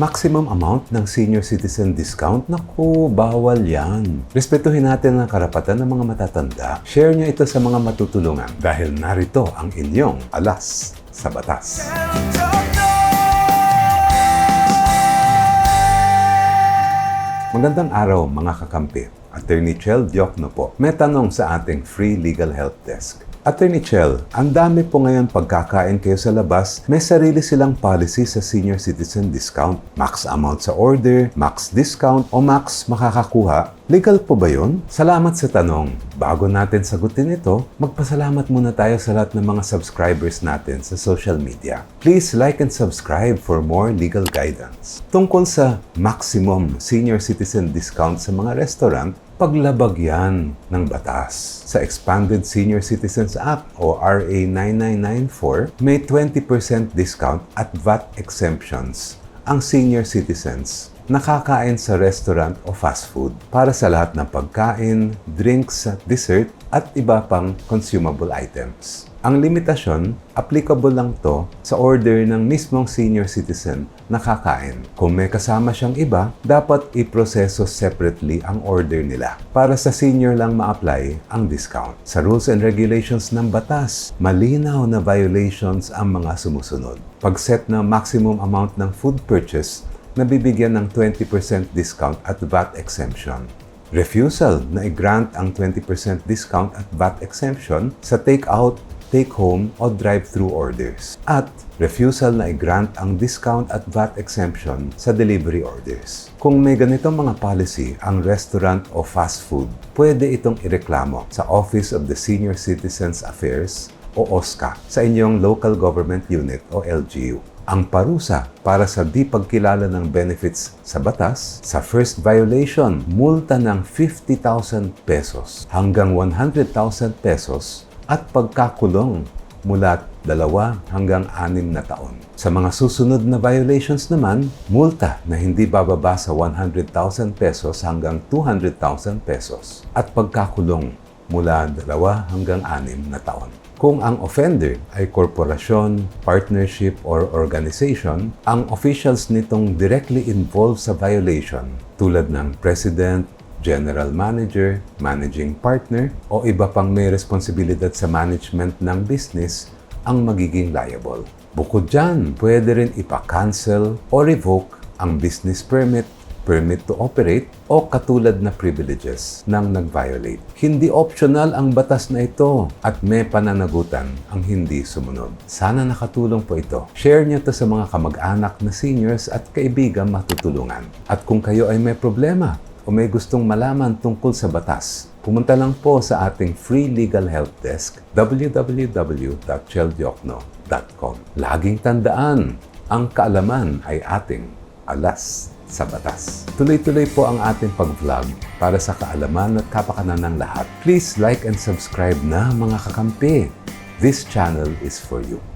Maximum amount ng senior citizen discount? Naku, bawal yan. Respetuhin natin ang karapatan ng mga matatanda. Share nyo ito sa mga matutulungan dahil narito ang inyong alas sa batas. Magandang araw mga kakampi. Attorney Chel Diokno po. May tanong sa ating free legal help desk. Attorney Chel, ang dami po ngayon pagkakain kayo sa labas, may sarili silang policy sa senior citizen discount. Max amount sa order, max discount, o max makakakuha. Legal po ba yun? Salamat sa tanong. Bago natin sagutin ito, magpasalamat muna tayo sa lahat ng mga subscribers natin sa social media. Please like and subscribe for more legal guidance. Tungkol sa maximum senior citizen discount sa mga restaurant, paglabag yan ng batas. Sa Expanded Senior Citizens Act o RA 9994, may 20% discount at VAT exemptions ang senior citizens nakakain sa restaurant o fast food para sa lahat ng pagkain, drinks, dessert at iba pang consumable items. Ang limitasyon, applicable lang to sa order ng mismong senior citizen na kakain. Kung may kasama siyang iba, dapat iproseso separately ang order nila para sa senior lang ma-apply ang discount. Sa rules and regulations ng batas, malinaw na violations ang mga sumusunod. Pag-set ng maximum amount ng food purchase nabibigyan ng 20% discount at VAT exemption. Refusal na i-grant ang 20% discount at VAT exemption sa take-out, take-home o drive-thru orders. At refusal na i-grant ang discount at VAT exemption sa delivery orders. Kung may ganitong mga policy ang restaurant o fast food, pwede itong ireklamo sa Office of the Senior Citizens Affairs o OSCA sa inyong local government unit o LGU ang parusa para sa di pagkilala ng benefits sa batas, sa first violation, multa ng 50,000 pesos hanggang 100,000 pesos at pagkakulong mula dalawa hanggang anim na taon. Sa mga susunod na violations naman, multa na hindi bababa sa 100,000 pesos hanggang 200,000 pesos at pagkakulong mula dalawa hanggang anim na taon. Kung ang offender ay korporasyon, partnership, or organization, ang officials nitong directly involved sa violation tulad ng president, general manager, managing partner, o iba pang may responsibilidad sa management ng business ang magiging liable. Bukod dyan, pwede rin ipa-cancel o revoke ang business permit permit to operate o katulad na privileges ng nag-violate. Hindi optional ang batas na ito at may pananagutan ang hindi sumunod. Sana nakatulong po ito. Share niyo to sa mga kamag-anak na seniors at kaibigan matutulungan. At kung kayo ay may problema o may gustong malaman tungkol sa batas, pumunta lang po sa ating free legal help desk www.cheldiokno.com. Laging tandaan, ang kaalaman ay ating alas sa batas. Tuloy-tuloy po ang ating pag-vlog para sa kaalaman at kapakanan ng lahat. Please like and subscribe na mga kakampi. This channel is for you.